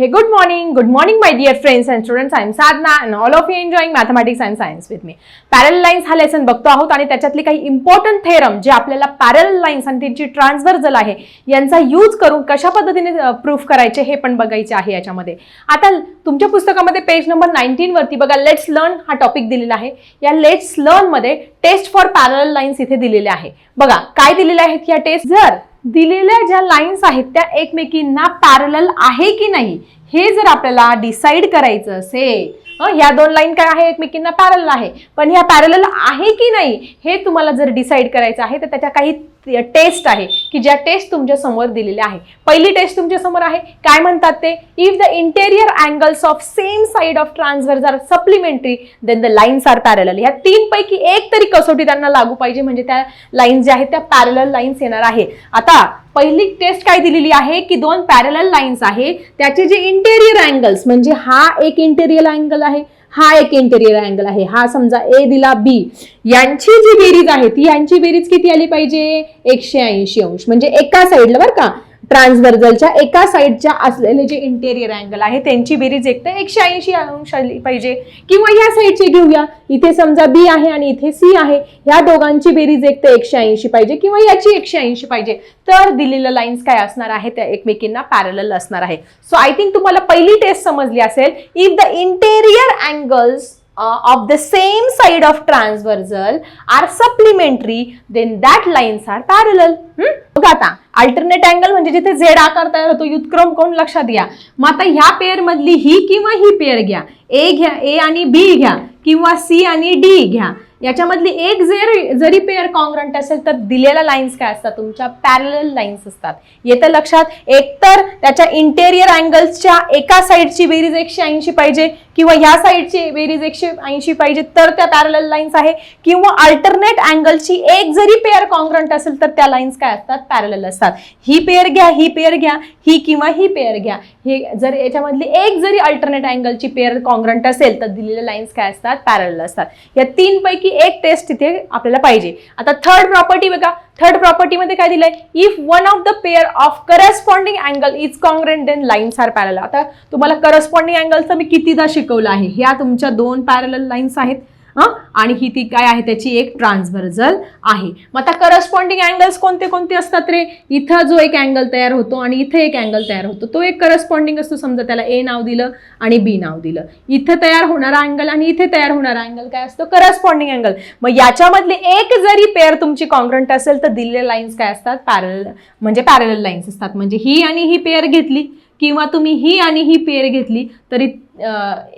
Hey, good morning. Good morning, my dear friends and students. I am Sadhna and all of you enjoying mathematics and science with me. Parallel lines हा lesson बघतो आहोत आणि त्याच्यातले काही important theorem जे आपल्याला पॅरल lines आणि त्यांची ट्रान्सव्हर्जल आहे यांचा यूज करून कशा पद्धतीने प्रूफ करायचे हे पण बघायचे आहे याच्यामध्ये आता तुमच्या पुस्तकामध्ये पेज नंबर नाईन्टीनवरती बघा लेट्स लर्न हा टॉपिक दिलेला आहे या लेट्स लर्नमध्ये टेस्ट फॉर पॅरल लाईन्स इथे दिलेले आहे बघा काय दिलेले आहेत या टेस्ट जर दिलेल्या ज्या लाईन्स आहेत त्या एकमेकींना पॅरल आहे की नाही हे जर आपल्याला डिसाईड करायचं असेल ह्या दोन लाईन काय आहे एकमेकींना पॅरल आहे. पण ह्या पॅरल आहे की नाही हे तुम्हाला जर डिसाईड करायचं आहे तर त्याच्या काही टेस्ट आहे की ज्या टेस्ट तुमच्यासमोर दिलेल्या आहे. पहिली टेस्ट तुमच्यासमोर आहे काय म्हणतात ते? If the interior angles of same side of transversal are supplementary then the lines are parallel ह्या तीन पैकी एक तरी कसोटी त्यांना लागू पाहिजे म्हणजे त्या लाईन्स ज्या आहेत त्या पॅरल लाईन्स येणार आहे. आता पहिली टेस्ट काय दिलेली आहे की दोन पॅरल लाईन्स आहे त्याचे जे इंटेरियर अँगल्स म्हणजे हा एक इंटेरियर अँगल आहे हा एक इंटेरियर अँगल आहे. हा समजा ए दिला बी यांची जी बेरीज आहे ती यांची बेरीज किती आली पाहिजे? एकशे ऐंशी अंश. म्हणजे एका साईडला बरं का ट्रान्सवर्जलच्या एका साईडच्या असलेले जे इंटेरियर अँगल आहे त्यांची बेरीज एक तर एकशे ऐंशी अंश आली पाहिजे. किंवा या साईडचे घेऊया. इथे समजा बी आहे आणि इथे सी आहे. ह्या दोघांची बेरीज एक तर एकशे ऐंशी पाहिजे किंवा याची एकशे ऐंशी पाहिजे. तर दिलेल्या लाईन्स काय असणार आहे? त्या एकमेकींना पॅरल असणार आहे. सो आय थिंक तुम्हाला पहिली टेस्ट समजली असेल. If the interior angles Uh, of the same side of transversal are supplementary then that lines are parallel. Hmm? बघा आता अल्टरनेट अँगल म्हणजे जिथे झेड आकार तयार होतो युतक्रम कोण? लक्षात घ्या. मग आता ह्या पेअर मधली ही किंवा ही पेअर घ्या. ए घ्या ए आणि बी घ्या किंवा सी आणि डी घ्या. याच्यामधली एक जरी जरी पेअर कॉन्ग्रंट असेल तर दिलेल्या लाईन्स काय असतात? तुमच्या पॅरल लाईन्स असतात. येतं लक्षात एकतर त्याच्या इंटेरियर अँगल्सच्या एका साईडची बेरीज एकशे ऐंशी पाहिजे किंवा ह्या साईडची बेरीज एकशे ऐंशी पाहिजे तर त्या पॅरल लाईन्स आहे. किंवा अल्टरनेट अँगलची एक जरी पेअर कॉन्ग्रंट असेल तर त्या लाईन्स काय असतात? पॅरल असतात. ही पेअर घ्या ही पेअर घ्या ही किंवा ही पेअर घ्या. हे जर याच्यामधली एक जरी अल्टरनेट अँगलची पेअर कॉन्ग्रंट असेल तर दिलेल्या लाईन्स काय असतात? पॅरल असतात. या तीनपैकी एक टेस्ट तिथे आपल्याला पाहिजे. आता थर्ड प्रॉपर्टी बघा. थर्ड प्रॉपर्टीमध्ये काय दिलंय? If one of the pair of corresponding angle is congruent then lines are parallel आता तुम्हाला करस्पॉन्डिंग अँगलचं मी कितीदा शिकवलं आहे? ह्या तुमच्या दोन पॅरल लाईन्स आहेत. आणि ही ती काय आहे? त्याची एक ट्रान्सव्हर्जल आहे. मग आता करस्पॉन्डिंग अँगल्स कोणते कोणते असतात रे? इथं जो एक अँगल तयार होतो आणि इथे एक अँगल तयार होतो. तो एक करस्पॉन्डिंग असतो. समजा त्याला ए नाव दिलं आणि बी नाव दिलं. इथं तयार होणारा अँगल आणि इथे तयार होणारा अँगल काय असतो? करस्पॉन्डिंग अँगल मग याच्यामधले एक जरी पेअर तुमची कॉन्ग्रंट असेल तर दिलेल्या लाईन्स काय असतात? पॅरल म्हणजे पॅरल लाईन्स असतात. म्हणजे ही आणि ही पेअर घेतली. किंवा तुम्ही ही आणि ही पेअर घेतली तरी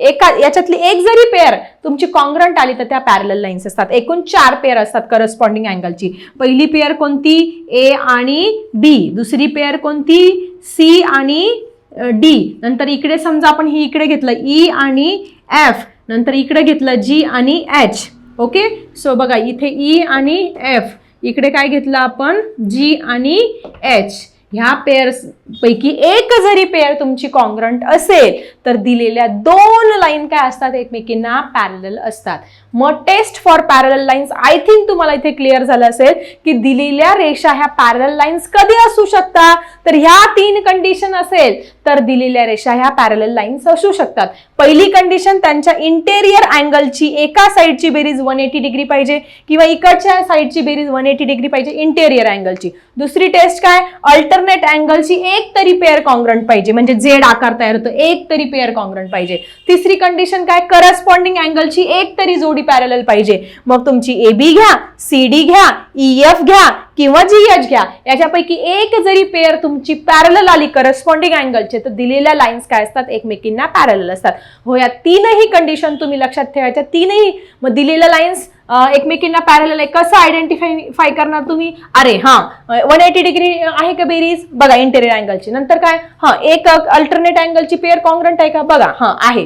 एका याच्यातली एक जरी पेअर तुमची कॉन्ग्रंट आली तर त्या पॅरल लाईन्स असतात. एकूण चार पेअर असतात करस्पॉन्डिंग अँगलची पहिली पेअर कोणती? ए आणि बी दुसरी पेअर कोणती? सी आणि डी नंतर इकडे समजा आपण ही इकडे घेतलं ई आणि एफ नंतर इकडे घेतलं जी आणि एच ओके सो बघा इथे ई आणि एफ इकडे काय घेतलं आपण? जी आणि एच ह्या पेअर्स पैकी एक जरी पेअर तुमची कॉन्ग्रंट असेल तर दिलेल्या दोन लाईन काय असतात? एकमेकींना पॅरल असतात. मग test for parallel lines I think तुम्हाला इथे क्लिअर झालं असेल की दिलेल्या रेषा ह्या पॅरल लाईन्स कधी असू शकतात तर ह्या तीन कंडिशन असेल तर दिलेल्या रेषा ह्या पॅरल लाईन्स असू शकतात. पहिली कंडिशन त्यांच्या इंटेरियर अँगलची एका साईडची बेरीज वन एटी डिग्री पाहिजे किंवा इकडच्या साईडची बेरीज वन एटी डिग्री पाहिजे इंटेरियर अँगलची दुसरी टेस्ट काय? अल्टरनेट अँगलची एक तरी पेअर कॉन्ग्रंट पाहिजे. म्हणजे जेड आकार तयार होतो एक तरी पेअर कॉन्ग्रंट पाहिजे. तिसरी कंडिशन काय? करस्पॉन्डिंग अँगलची एक तरी जोडी पॅरल पाहिजे. मग तुमची ए बी घ्या सी डी घ्या ई एफ घ्या किंवा जी एच घ्या. याच्यापैकी एक जरी पेअर तुमची पॅरल आली करस्पॉन्डिंग अँगलचे तर दिलेल्या लाईन्स काय असतात? एकमेकींना पॅरल असतात. हो या तीनही कंडिशन तुम्ही लक्षात ठेवायच्या. तीनही मग दिलेल्या लाईन्स एकमेकींना पॅरल आहे. कसं आयडेंटिफाय करणार तुम्ही? अरे हा वन एटी डिग्री आहे का बेरीज? बघा इंटेरियर अँगलची नंतर काय? हा एक अल्टरनेट अँगलची पेअर कॉन्ग्रंट आहे का? बघा हा आहे.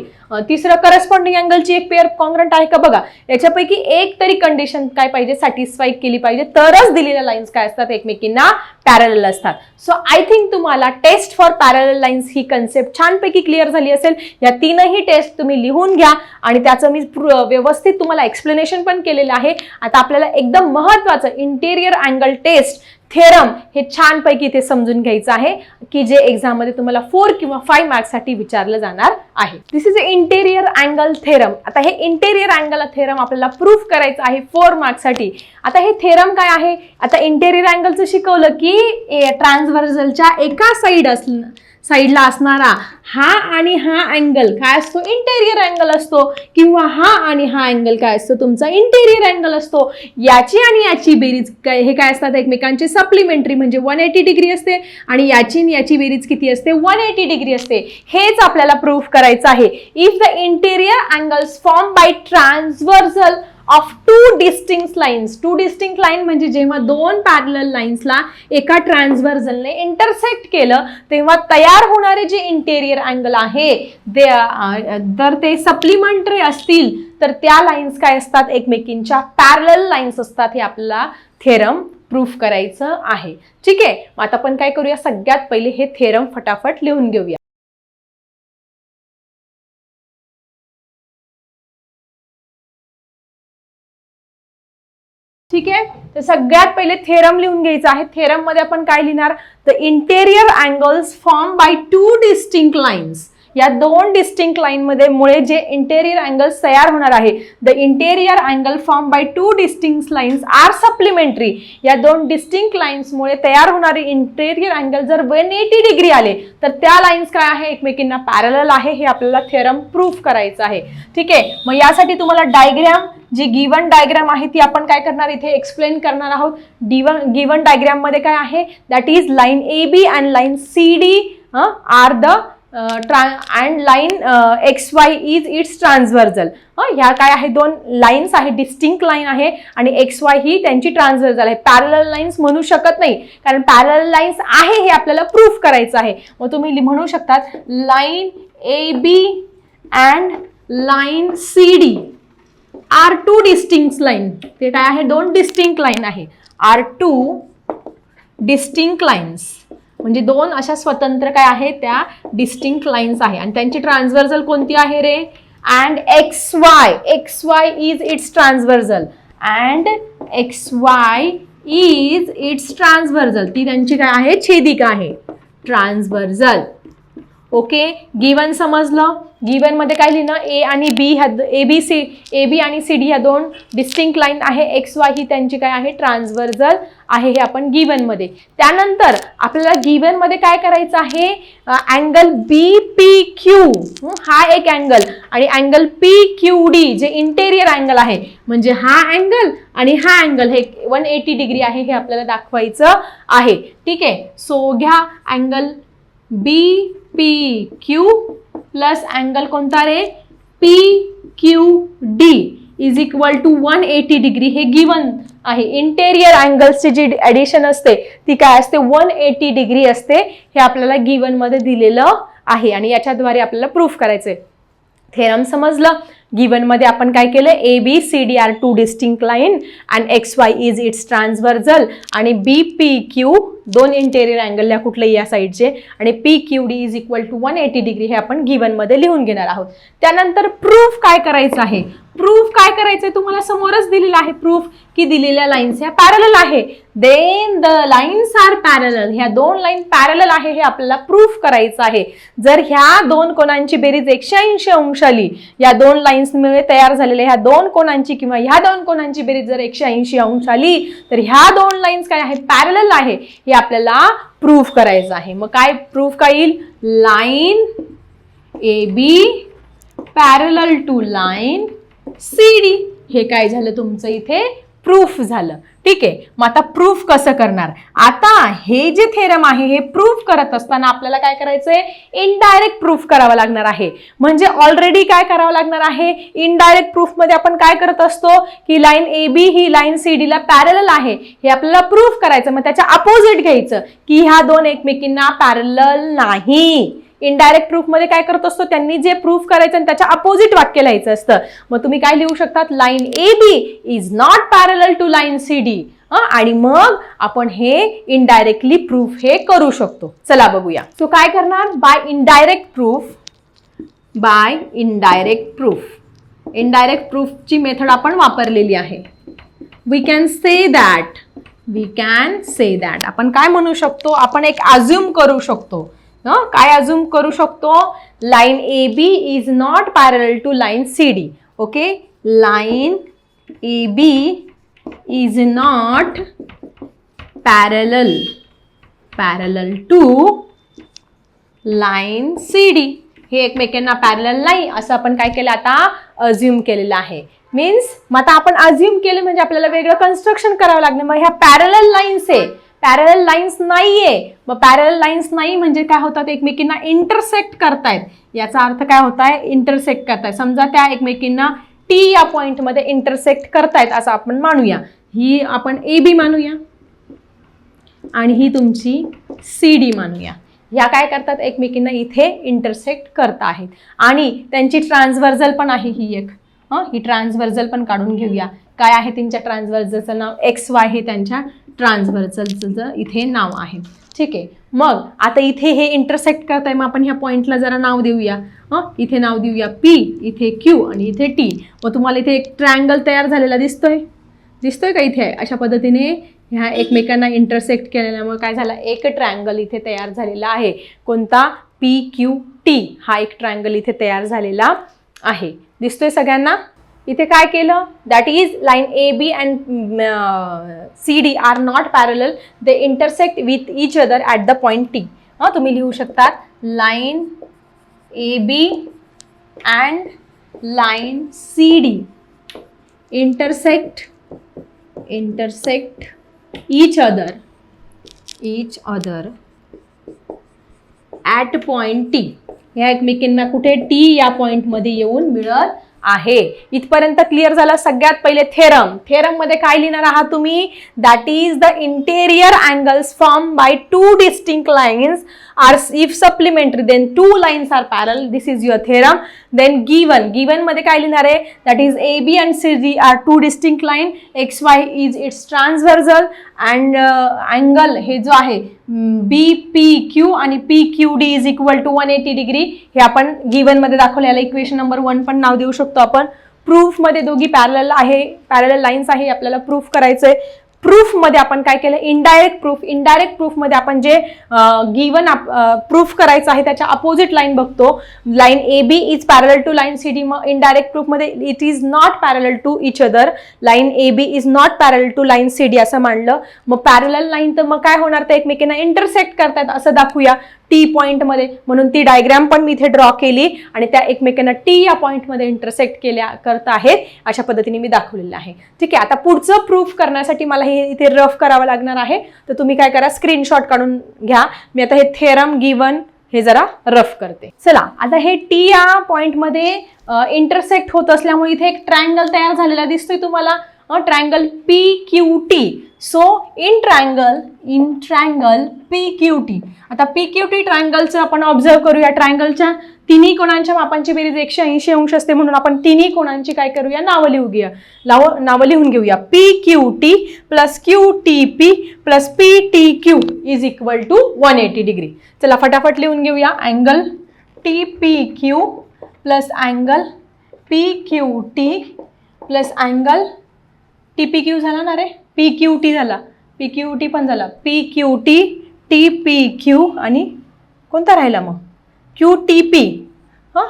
तिसरं करस्पॉन्डिंग अँगलची एक पेअर कॉन्ग्रंट आहे का बघा. याच्यापैकी एक तरी कंडिशन काय पाहिजे? सॅटिस्फाय केली पाहिजे. तरच दिलेल्या लाईन्स काय असतात? एकमेकींना पॅरल असतात. सो आय थिंक तुम्हाला टेस्ट फॉर पॅरल लाईन्स ही कन्सेप्ट छानपैकी क्लिअर झाली असेल. या तीनही टेस्ट तुम्ही लिहून घ्या आणि त्याचं मी व्यवस्थित तुम्हाला एक्सप्लेनेशन पण केलेलं आहे. आता आपल्याला एकदम महत्वाचं इंटेरियर अँगल टेस्ट थेरम हे छानपैकी इथे समजून घ्यायचं आहे की जे एक्झाममध्ये तुम्हाला फोर किंवा फाईव्ह मार्क्ससाठी विचारलं जाणार आहे. This is a interior angle theorem आता हे इंटेरियर अँगल थेरम आपल्याला प्रूफ करायचं आहे फोर मार्क्ससाठी आता हे थेरम काय आहे? आता इंटेरियर अँगलचं शिकवलं की ट्रान्सव्हर्झलच्या एका साईड असलं साईडला असणारा हा आणि हा अँगल काय असतो? इंटेरियर अँगल असतो. किंवा हा आणि हा अँगल काय असतो? तुमचा इंटेरियर अँगल असतो. याची आणि याची बेरीज काय हे काय असतात एकमेकांचे? सप्लिमेंटरी म्हणजे वन एटी डिग्री असते आणि याची आणि याची बेरीज किती असते? वन एटी डिग्री असते. हेच आपल्याला प्रूफ करायचं आहे. If the interior angles form by transversal of two distinct lines two distinct line म्हणजे जेव्हा दोन पॅरल लाईन्सला एका ट्रान्सव्हर्झलने इंटरसेक्ट केलं तेव्हा तयार होणारे जे इंटेरियर अँगल आहे ते जर ते सप्लिमेंटरी असतील तर त्या लाईन्स काय असतात? एकमेकींच्या पॅरल लाईन्स असतात हे आपल्याला थेरम प्रूफ करायचं आहे. ठीक? आहे मग आता आपण काय करूया? सगळ्यात पहिले हे थेरम फटाफट लिहून घेऊया. ठीक आहे? तर सगळ्यात पहिले थेरम लिहून घ्यायचं आहे. थेरममध्ये आपण काय लिहिणार? The interior angles form by two distinct lines या दोन डिस्टिंक्ट लाईन मध्ये मुळे जे इंटेरियर अँगल्स तयार होणार आहे the interior angle form by two distinct lines are supplementary या दोन डिस्टिंक्ट लाईन्समुळे तयार होणारे इंटेरियर अँगल जर वन एटी डिग्री आले तर त्या लाईन्स काय आहे? एकमेकींना पॅरल आहे. हे आपल्याला थेरम प्रूफ करायचं आहे. ठीक आहे? मग यासाठी तुम्हाला डायग्रॅम जी गिवन डायग्राम आहे ती आपण काय करणार इथे एक्सप्लेन करणार आहोत. डिवन गिवन डायग्राममध्ये काय आहे? That is line A B and line C D are the and line X Y is its transversal ह्या काय आहे? दोन लाईन्स आहे डिस्टिंक्ट लाईन आहे आणि एक्स वाय ही त्यांची ट्रान्सव्हर्जल आहे. पॅरल लाईन्स म्हणू शकत नाही. कारण पॅरल लाईन्स आहे हे आपल्याला प्रूफ करायचं आहे. मग तुम्ही म्हणू शकतात line A B and line C D are two distinct line ते काय आहे? दोन डिस्टिंक्ट लाईन आहे. आर टू डिस्टिंक्ट लाईन्स म्हणजे दोन अशा स्वतंत्र काय आहे? त्या डिस्टिंक्ट लाईन्स आहे. आणि त्यांची ट्रान्सव्हर्जल कोणती आहे रे? And X Y X Y is its transversal and X Y is its transversal ती त्यांची काय आहे? छेदिका आहे. ट्रान्सव्हर्जल ओके गिवन समजलं. गिवनमध्ये काय लिहिणं? ए आणि बी ह्या ए बी सी ए बी आणि सी डी ह्या दोन डिस्टिंक्ट लाईन आहे. एक्स वाय ही त्यांची काय आहे? ट्रान्सव्हर्जल आहे हे आपण गिवनमध्ये त्यानंतर आपल्याला गिवनमध्ये काय करायचं आहे? अँगल बी पी क्यू हा एक अँगल आणि अँगल पी क्यू डी जे इंटेरियर अँगल आहे. म्हणजे हा अँगल आणि हा अँगल हे वन एटी डिग्री आहे हे आपल्याला दाखवायचं आहे. ठीक? आहे सो घ्या angle B P Q plus angle कोणता रे? P Q D is equal to one eighty degree हे गिवन आहे. इंटेरियर अँगल्सची जी ॲडिशन असते ती काय असते? वन एटी डिग्री असते. हे आपल्याला गिवनमध्ये दिलेलं आहे आणि याच्याद्वारे आपल्याला प्रूफ करायचं आहे थेरम समजलं? गिवनमध्ये आपण काय केलं? A B C D are two distinct line and X Y is its transversal आणि बी पी क्यू दोन इंटेरियर अँगल या कुठल्याही या साईडचे आणि P Q D is equal to one eighty degree हे आपण गिवनमध्ये लिहून घेणार आहोत. त्यानंतर प्रूफ काय करायचं आहे? प्रूफ काय करायचंय? तुम्हाला समोरच दिलेलं आहे प्रूफ की दिलेल्या लाईन्स ह्या पॅरल आहे. Then the lines are parallel ह्या दोन लाईन पॅरल आहे हे आपल्याला प्रूफ करायचं आहे. जर ह्या दोन कोणांची बेरीज एकशे ऐंशी अंश आली या दोन लाईन्समुळे तयार झालेल्या ह्या दोन कोणांची किंवा ह्या दोन कोणांची बेरीज जर एकशे ऐंशी अंश आली तर ह्या दोन लाईन्स काय आहेत? पॅरल आहे. हे आपल्याला प्रूफ करायचं आहे. मग काय प्रूफ काय येईल? Line A B parallel to line C D हे काय झालं तुमचं इथे? प्रूफ झालं. ठीक? आहे मग आता प्रूफ कसं करणार? आता हे जे थेरम आहे हे प्रूफ करत असताना आपल्याला काय करायचं आहे इनडायरेक्ट प्रूफ करावं लागणार आहे. म्हणजे ऑलरेडी काय करावं लागणार आहे? इनडायरेक्ट प्रूफमध्ये आपण काय करत असतो? की लाईन ए बी ही लाईन सी डीला पॅरल आहे. हे आपल्याला प्रूफ करायचं. मग त्याच्या अपोजिट घ्यायचं. की ह्या दोन एकमेकींना पॅरल नाही. इनडायरेक्ट प्रूफमध्ये काय करत असतो? त्यांनी जे प्रूफ करायचं आणि त्याच्या अपोजिट वाक्य लिहायचं असतं. मग तुम्ही काय लिहू शकतात? Line A B is not parallel to line C D आणि मग आपण हे इनडायरेक्टली प्रूफ हे करू शकतो. चला बघूया. सो काय करणार? By indirect proof by indirect proof indirect प्रूफची method आपण वापरलेली आहे. We can say that we can say that आपण काय म्हणू शकतो? आपण एक अज्युम करू शकतो. काय अज्युम करू शकतो? Line A B is not parallel to line C D okay line A B is not parallel parallel to line C D हे एकमेकांना पॅरल नाही असं आपण काय केलं आता? अज्युम केलेलं आहे. मीन्स मग आता आपण अज्युम केलं म्हणजे आपल्याला वेगळं कन्स्ट्रक्शन करावं लागणार. मग ह्या पॅरल लाईन्स आहे पॅरल लाईन्स नाहीये. मग पॅरल लाईन्स नाही म्हणजे काय होतात? एकमेकींना इंटरसेक्ट करतायत. याचा अर्थ काय होत आहे इंटरसेक्ट करतायत. समजा त्या एकमेकींना टी या पॉईंटमध्ये इंटरसेक्ट करतायत असं आपण मानूया. ही आपण ए बी मानूया. आणि ही तुमची सी डी मानूया. ह्या काय करतात? एकमेकींना इथे इंटरसेक्ट करत आहेत. आणि त्यांची ट्रान्सव्हर्जल पण आहे ही एक. हं ही ट्रान्सव्हर्जल पण काढून घेऊया. काय आहे त्यांच्या ट्रान्सव्हर्जलचं नाव? एक्स वाय हे त्यांच्या ट्रान्सव्हर्जलचं इथे नाव आहे. ठीक आहे. मग आता इथे हे इंटरसेक्ट करताय मग आपण ह्या पॉईंटला जरा नाव देऊया. हं इथे नाव देऊया पी इथे क्यू आणि इथे टी मग तुम्हाला इथे एक ट्रायंगल तयार झालेला दिसतोय. दिसतोय का इथे? अशा पद्धतीने ह्या एकमेकांना इंटरसेक्ट केल्यामुळे काय झालं? एक ट्रायंगल इथे तयार झालेला आहे. कोणता? पी क्यू टी हा एक ट्रायंगल इथे तयार झालेला आहे. दिसतोय सगळ्यांना. इथे काय केलं? That is line A B and C D are not parallel they intersect with each other at the point T हां तुम्ही लिहू शकतात. Line A B and line C D intersect intersect each other each other at point T. ह्या एकमेकींना कुठे T या पॉईंटमध्ये येऊन मिळत आहे. इथपर्यंत क्लिअर झालं सगळ्यात पहिले थेरम थेरममध्ये काय लिहिणार आहात तुम्ही? That is the interior angles form by two distinct lines are if supplementary then two lines are parallel this is your theorem then given गिवनमध्ये काय लिहिणार आहे? That is A B and C G are two distinct line X Y is its transversal and angle हे जो आहे B P Q आणि P Q D is equal to one eighty degree हे आपण गिवनमध्ये equation number one पण नाव देऊ शकतो आपण. प्रूफमध्ये दोघी पॅरल आहे पॅरल लाईन्स आहे आपल्याला प्रूफ करायचंय. आहे प्रूफमध्ये आपण काय केलं? इनडायरेक्ट प्रूफ इनडायरेक्ट प्रूफमध्ये आपण जे गिवन प्रूफ करायचं आहे त्याच्या अपोजिट लाईन बघतो. Line A B is parallel to line C D मग indirect प्रूफमध्ये it is not parallel to each other line A B is not parallel to line C D असं मांडलं. मग पॅरल line तर मग काय होणार? तर एकमेकींना इंटरसेक्ट करतात असं दाखवूया. टी पॉईंटमध्ये म्हणून ती डायग्रॅम पण मी इथे ड्रॉ केली आणि त्या एकमेकांना टी या पॉईंटमध्ये इंटरसेक्ट केल्या करत आहेत अशा पद्धतीने मी दाखवलेलं आहे. ठीक आहे आता पुढचं प्रूफ करण्यासाठी मला हे इथे रफ करावं लागणार आहे. तर तुम्ही काय करा स्क्रीनशॉट काढून घ्या. मी आता हे थेरम गिवन हे जरा रफ करते. चला आता हे टी या पॉईंटमध्ये इंटरसेक्ट होत असल्यामुळे इथे एक ट्रायंगल तयार झालेला दिसतोय तुम्हाला. Triangle P Q T so in triangle in triangle P Q T आता पी क्यू टी ट्रायंगलचं आपण ऑब्झर्व करूया. ट्रायंगलच्या तिन्ही कोणांच्या मापांची बेरीज एकशे ऐंशी अंश असते म्हणून आपण तिन्ही कोणांची काय करूया? नावं लिहू घेऊया नाव नावं लिहून घेऊया. P Q T plus Q T P plus P T Q is equal to one eighty degree चला फटाफट लिहून घेऊया. Angle T P Q plus angle P Q T plus angle T P Q झाला ना रे? P Q T झाला. P Q T पण झाला. P Q T T P Q आणि कोणता राहिला मग? क्यू टी पी हां?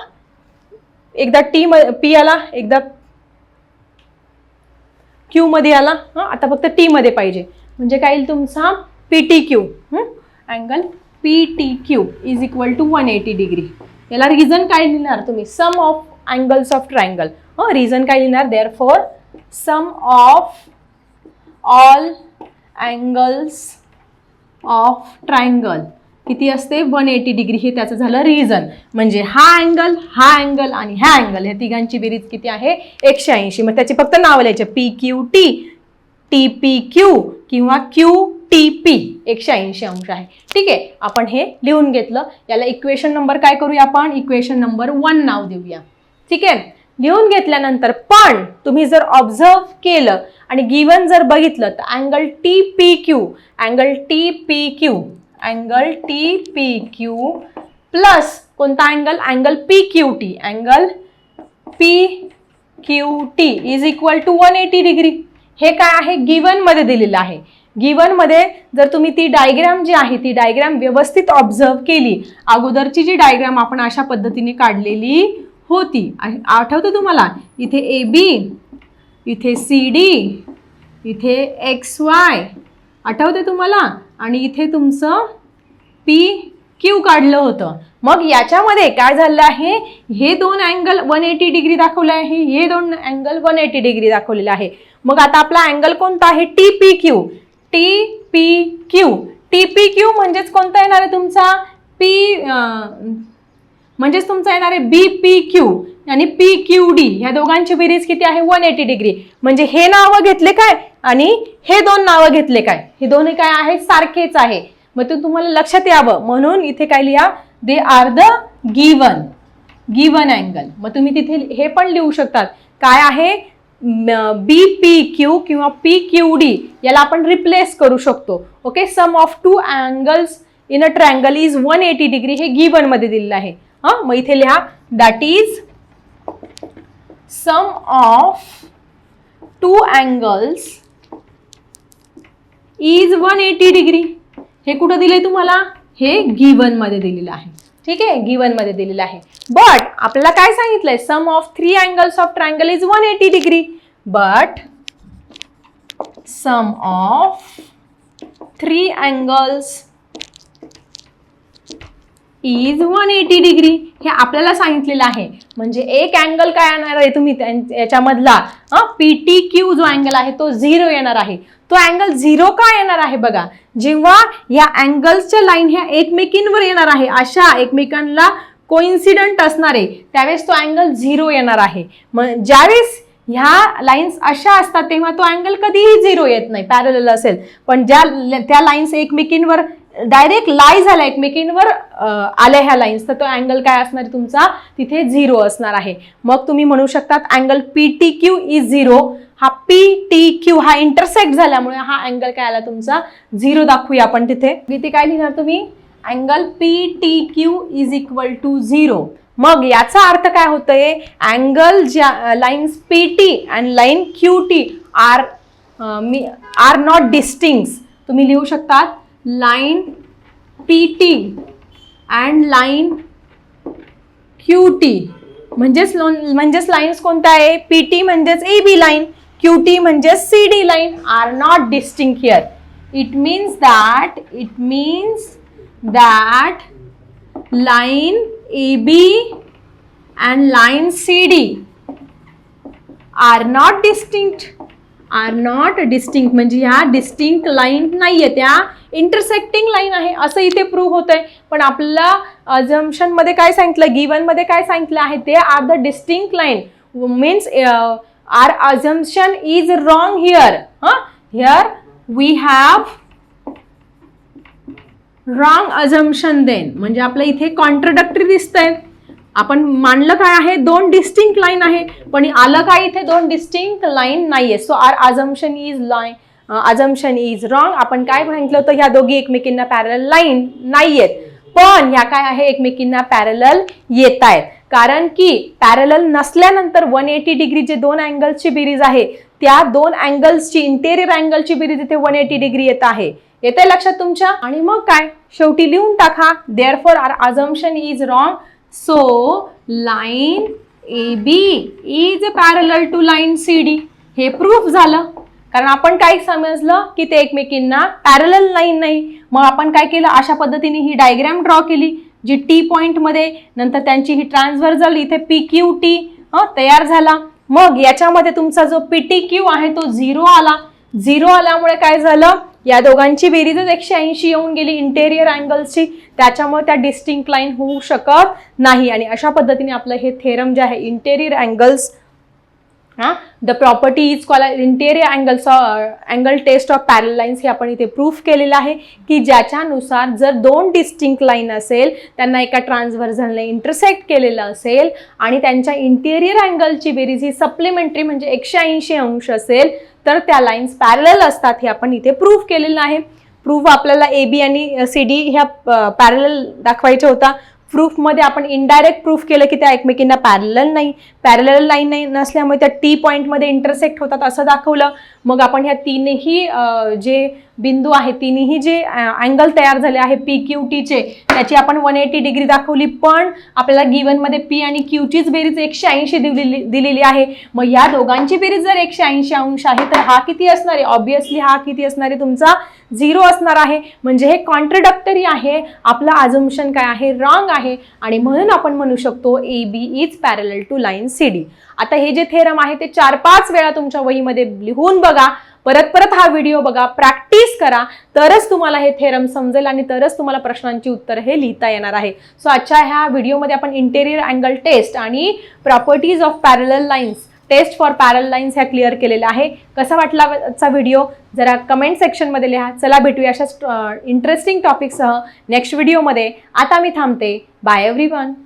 एकदा टी म पी आला एकदा क्यूमध्ये आला. हां? आता फक्त टीमध्ये पाहिजे. म्हणजे काय येईल तुमचा? P T Q angle P T Q is equal to one eighty degree याला रिझन काय लिहिणार तुम्ही? Sum of angles of triangle हां? रिझन काय लिहिणार? Therefore sum of all angles of triangle किती असते? वन एटी डिग्री हे त्याचं झालं रिझन म्हणजे हा अँगल हा अँगल आणि ह्या अँगल या तिघांची बेरीज किती आहे? एकशे ऐंशी. मग त्याचे फक्त नाव लिहायचे. P Q T T P Q किंवा क्यू टी पी एकशे ऐंशी अंश आहे. ठीक आहे? आपण हे लिहून घेतलं. याला इक्वेशन नंबर काय करूया आपण? इक्वेशन नंबर वन नाव देऊया. ठीक आहे? लिहून घेतल्यानंतर पण तुम्ही जर ऑब्झर्व केलं आणि गिवन जर बघितलं तर angle T P Q angle T P Q angle T P Q plus कोणता angle angle P Q T angle P Q T is equal to one eighty degree हे काय आहे? गिवनमध्ये दिलेलं आहे. गिवनमध्ये जर तुम्ही ती डायग्राम जी आहे ती डायग्राम व्यवस्थित ऑब्झर्व केली अगोदरची जी डायग्राम आपण अशा पद्धतीने काढलेली होती. आठवतं तुम्हाला? इथे ए बी इथे सी डी इथे एक्स वाय आठवते तुम्हाला? आणि इथे तुमचं पी क्यू काढलं होतं. मग याच्यामध्ये काय झालं आहे? हे दोन अँगल वन एटी डिग्री दाखवले आहे. हे दोन अँगल वन एटी डिग्री दाखवलेलं आहे. मग आता आपला अँगल कोणता आहे? T P Q T P Q T P Q म्हणजेच कोणता येणार आहे तुमचा? पी म्हणजेच तुमचा येणार आहे बी पी क्यू आणि पी क्यू डी ह्या दोघांची बेरीज किती आहे? वन एटी डिग्री म्हणजे हे नावं घेतले काय? आणि हे दोन नावं घेतले काय? हे दोन्ही काय आहे? सारखेच आहे. मग ते तुम्हाला लक्षात यावं. म्हणून इथे काय लिहा? They are the given given angle मग तुम्ही तिथे हे पण लिहू शकतात. काय आहे? बी पी क्यू किंवा पी क्यू डी याला आपण रिप्लेस करू शकतो. Okay sum of two angles in a triangle is one eighty degree हे गिवनमध्ये दिलेलं आहे. हां मग इथे लिहा. That is sum of two angles is one eighty degree हे कुठं दिलंय तुम्हाला? हे गिवनमध्ये दिलेलं आहे. ठीक आहे? गिवनमध्ये दिलेलं आहे. बट आपल्याला काय सांगितलंय? Sum of three angles of triangle is one eighty degree but sum of three angles is one eighty degree हे आपल्याला सांगितलेलं आहे. म्हणजे एक अँगल काय येणार आहे तुम्ही याच्यामधला? पी टी क्यू जो अँगल आहे तो झिरो येणार आहे. तो अँगल झिरो का येणार आहे बघा? जेव्हा या अँगल्सच्या लाईन ह्या एकमेकींवर येणार आहे अशा एकमेकांना कोइन्सिडंट असणारे त्यावेळेस तो अँगल झिरो येणार आहे. मग ज्यावेळेस ह्या लाईन्स अशा असतात तेव्हा तो अँगल कधीही झिरो येत नाही पॅरल असेल. पण ज्या त्या लाईन्स एकमेकींवर डायरेक्ट लाई झाला एकमेकींवर आल्या ह्या लाईन्स तर तो अँगल काय असणार तुमचा? तिथे झिरो असणार आहे. मग तुम्ही म्हणू शकतात angle P T Q is zero हा पी टी क्यू हा इंटरसेक्ट झाल्यामुळे हा अँगल काय आला तुमचा? झिरो दाखवूया आपण तिथे. किती काय लिहिणार तुम्ही? Angle P T Q is equal to zero मग याचा अर्थ काय होतंय? अँगल ज्या lines P T and line Q T are me are not distinct तुम्ही लिहू शकतात? Line P T and line Q T म्हणजेच लोन म्हणजेच लाईन्स कोणत्या आहे? पी टी म्हणजेच A B line Q T म्हणजेच C D line are not distinct here it means that it means that line AB and line CD are not distinct. Are not distinct. म्हणजे ह्या distinct line नाही आहे त्या intersecting line आहे असं इथे prove होत आहे पण आपल्याला अजम्पशनमध्ये काय सांगितलं गिवनमध्ये काय सांगितलं आहे ते are the distinct line means our assumption is wrong here हां here we have wrong assumption then म्हणजे आपलं इथे कॉन्ट्रडक्टरी दिसतंय. आपण मानलं काय आहे? दोन डिस्टिंक्ट लाईन आहे. पण आलं काय इथे? दोन डिस्टिंक्ट लाईन नाहीये. So our assumption is line assumption is wrong आपण काय म्हटलं होतं? ह्या दोघी एकमेकींना पॅरल लाईन नाहीयेत. पण ह्या काय आहे? एकमेकींना पॅरल येत आहेत कारण की पॅरल नसल्यानंतर वन एटी डिग्री जे दोन अँगल्सची बिरीज आहे त्या दोन अँगल्सची इंटेरियर अँगलची बिरीज इथे वन एटी डिग्री येत आहे. येते लक्षात तुमच्या? आणि मग काय? शेवटी लिहून टाका. Therefore our assumption is wrong so line A B is parallel to line C D हे प्रूफ झालं. कारण आपण काय समजलं? की ते एकमेकींना पॅरल लाईन नाही. मग आपण काय केलं? अशा पद्धतीने ही डायग्रॅम ड्रॉ केली जी टी पॉईंटमध्ये नंतर त्यांची ही ट्रान्सव्हर्जल इथे पी क्यू टी तयार झाला. मग याच्यामध्ये तुमचा जो पी टी क्यू आहे तो झिरो आला. झिरो आल्यामुळे काय झालं? या दोघांची बेरीजच एकशे ऐंशी येऊन गेली इंटेरियर अँगल्सची त्याच्यामुळे त्या डिस्टिंक्ट लाईन होऊ शकत नाही. आणि अशा पद्धतीने आपलं हे थेरम जे आहे इंटेरियर अँगल्स हां? The property is call interior angles angle test of parallel lines हे आपण इथे प्रूफ केलेलं आहे की ज्याच्यानुसार जर दोन डिस्टिंक्ट लाईन असेल त्यांना एका ट्रान्सव्हर्झलने इंटरसेक्ट केलेलं असेल आणि त्यांच्या इंटेरियर अँगलची बेरीज ही सप्लिमेंटरी म्हणजे एकशे ऐंशी अंश असेल तर त्या लाईन्स पॅरल असतात हे आपण इथे प्रूफ केलेलं आहे. प्रूफ आपल्याला ए बी आणि सी डी ह्या पॅरल दाखवायच्या होता. प्रूफमध्ये आपण इनडायरेक्ट प्रूफ केलं की त्या एकमेकींना पॅरल नाही. पॅरल लाईन नाही नसल्यामुळे त्या टी पॉईंटमध्ये इंटरसेक्ट होतात असं दाखवलं. मग आपण ह्या तीनही जे बिंदू आहे तिन्ही जे अँगल तयार झाले आहे पी क्यू टीचे त्याची आपण वन एटी डिग्री दाखवली. पण आपल्याला गिवनमध्ये पी आणि क्यूचीच बेरीज एकशे ऐंशी दिलेली दिलेली आहे. मग या दोघांची बेरीज जर एकशे ऐंशी अंश आहे तर हा किती असणार आहे? ऑब्विसली हा किती असणार आहे? तुमचा झिरो असणार आहे. म्हणजे हे कॉन्ट्रडक्टरी आहे. आपलं अजम्पशन काय आहे? रॉंग आहे. आणि म्हणून आपण म्हणू शकतो A B is parallel to line C D आता हे जे थेरम आहे ते चार पाच वेळा तुमच्या वहीमध्ये लिहून बघा. परत परत हा व्हिडिओ बघा. प्रॅक्टिस करा. तरच तुम्हाला हे थेरम समजेल आणि तरच तुम्हाला प्रश्नांची उत्तर हे लिहिता येणार आहे. सो आजच्या ह्या व्हिडिओमध्ये आपण इंटेरियर अँगल टेस्ट आणि properties of parallel lines test for parallel lines ह्या क्लिअर केलेल्या आहे. कसा वाटला आजचा व्हिडिओ? जरा कमेंट सेक्शनमध्ये लिहा. चला भेटूया अशाच इंटरेस्टिंग टॉपिकसह नेक्स्ट व्हिडिओमध्ये आता मी थांबते. Bye every one